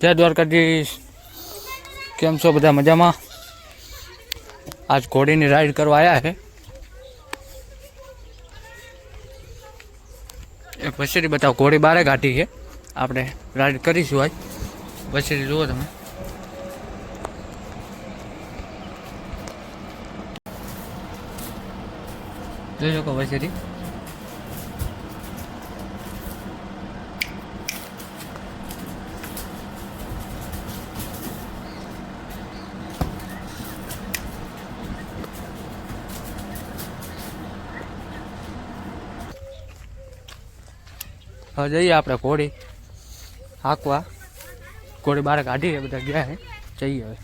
જય દ્વારકાધીશ કેમ છો બધા મજામાં આજ ઘોડીની રાઈડ કરવા આવ્યા છે એક વસેરી બતાવો ઘોડી બારે ઘાટી છે આપણે રાઈડ કરીશું આજ વસેરી જુઓ તમે જોઈ શકો વસેરી જઈએ આપણે ઘોડી. હાંકવા. ઘોડી બહાર કાઢી બધા ગયા હે જઈએ હવે.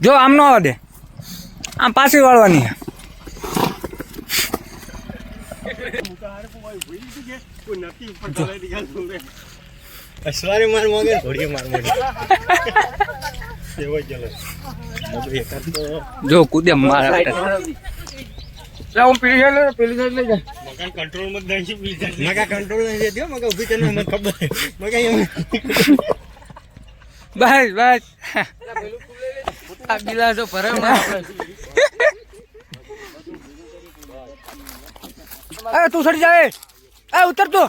જો આમ ન આવડે આમ પાછી વાળવાની. અસવારે માર મોગે ઘોડીએ માર મોગે. જો કુદે મારા કંટ્રોલમાં દઈ મગા કંટ્રોલ નહીં દે મગા ઊભી તને મને ખબર મગા એમ બસ બસ. આ ગિલાસો તો ફરે અરે તું સડી જાય એ ઉતર તું.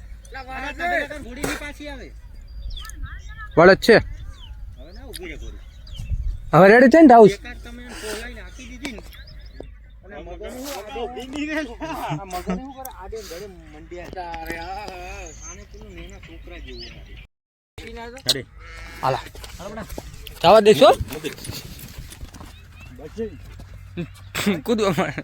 દે ઘોડી ની પાછી આવે વળત છે જવા દેશો. કૂદવા રે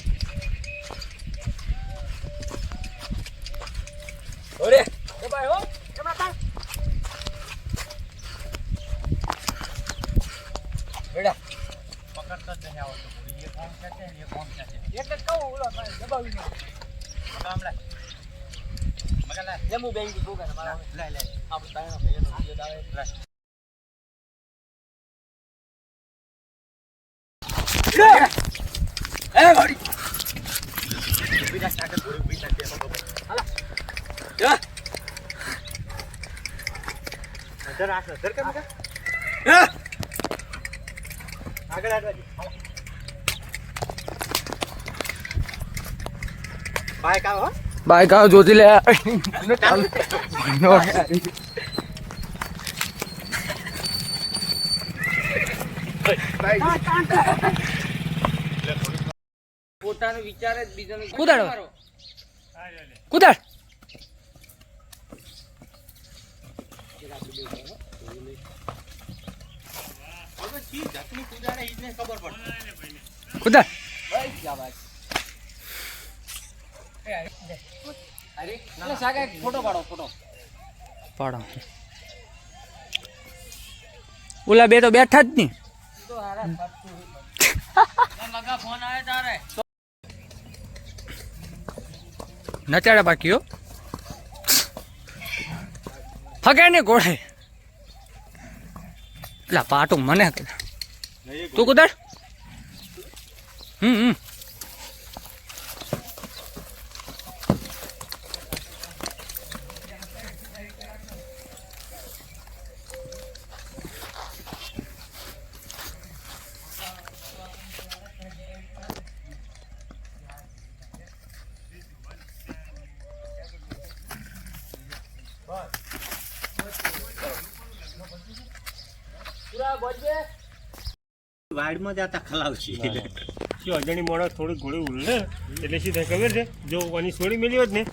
છે ને ડાઉસ એકાદ તમે એને પોલાઈ છે? દીધી ને અને મગન હું. આડો બીની રે આ મગન હું કરે આડે ને ધડે મંડ્યા લે આ આને પેલું નેના છોકરા જેવું અરે હાલા જવા દઈશો કૂદવા મળે આગળ આગળ હારો આવે આગળ આગળ બાઈક આવો બાઈક આવો જોતી લે. પોતાનો વિચાર જ બીજાનો કુદાડો. કુદાડ હવે ચી જાતની કુદાડે ઈ જ ને ખબર પડશે કુદાડ એટલે સાગા એક ફોટો પાડો ઓલા બે તો બેઠા જ નહીં લગા ફોન આવે તારે. નચાડા બાકી હો. ફગે ને ગોળે. એટલે પાટું મને કે તું કુદર હમ હમ. પૂરા બોલજે વાડમાં જતા ખલાવશે શું અજાણી મોડા થોડી ઘોડી ઉડે? એટલે શું થાય ખબર છે? જો આની છોડી મેલી હોત ને